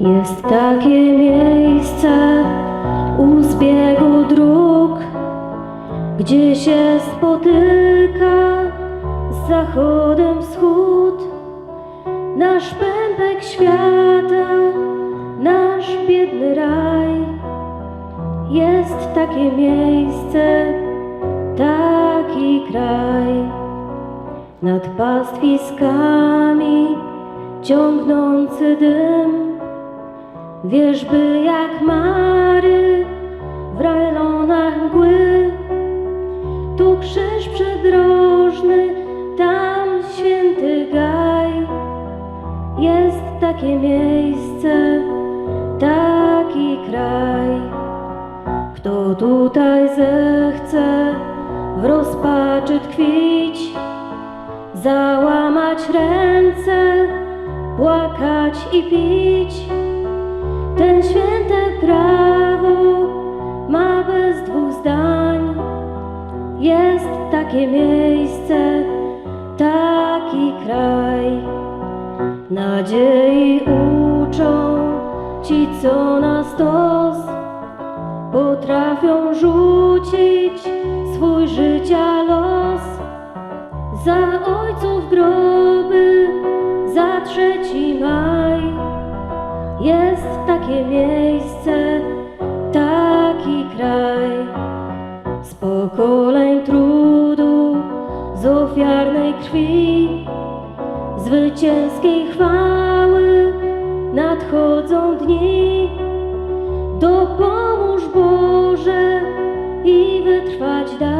Jest takie miejsce u zbiegu dróg, gdzie się spotyka z zachodem wschód, nasz pępek świata, nasz biedny raj. Jest takie miejsce, taki kraj, nad pastwiskami ciągnący dym wierzby jak mary w rajlonach mgły. Tu krzyż przydrożny, tam święty gaj. Jest takie miejsce, taki kraj. Kto tutaj zechce w rozpaczy tkwić, załamać ręce, płakać i pić, ten święte prawo ma bez dwóch zdań. Jest takie miejsce, taki kraj. Nadziei uczą ci, co na stos potrafią rzucić swój życia los za ojców groby, za trzeci maj. Jest takie miejsce, taki kraj z pokoleń trudu, z ofiarnej krwi, zwycięskiej chwały nadchodzą dni. Dopomóż Boże i wytrwać daj.